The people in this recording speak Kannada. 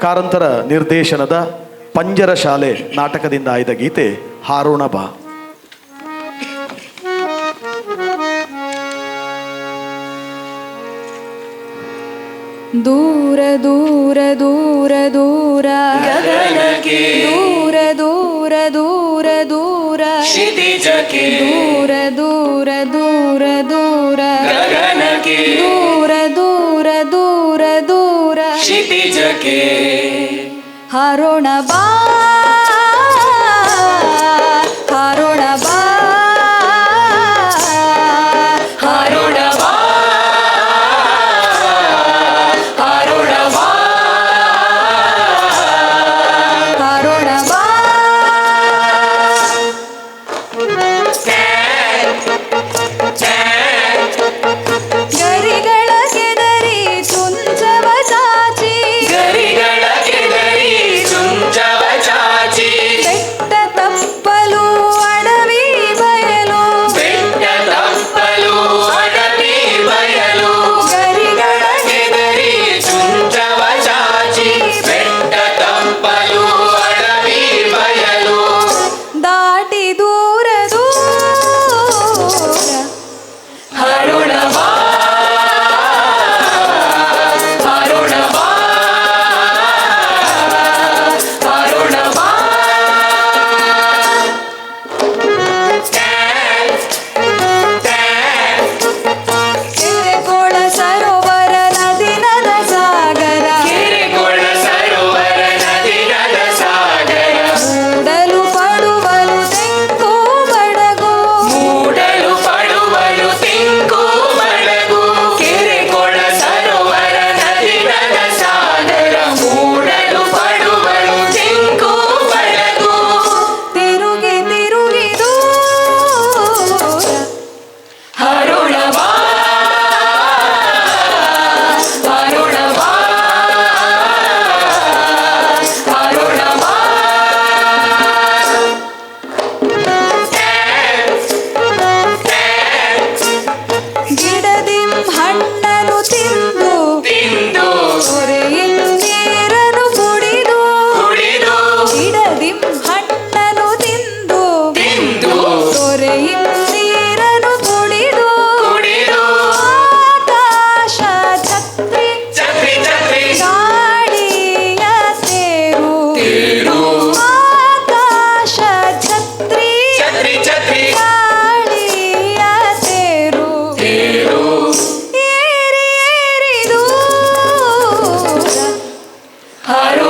ಕಾರಂತರ ನಿರ್ದೇಶನದ ಪಂಜರ ಶಾಲೆ ನಾಟಕದಿಂದ ಆಯ್ದ ಗೀತೆ ಹಾರೋಣ ಬಾ. ದೂರ ದೂರ ದೂರ ದೂರ. ದೂರ ದೂರ ದೂರ ದೂರ. ದೂರ ದೂರ ದೂರ ದೂರ क्षितिजके हरोण बा ハロー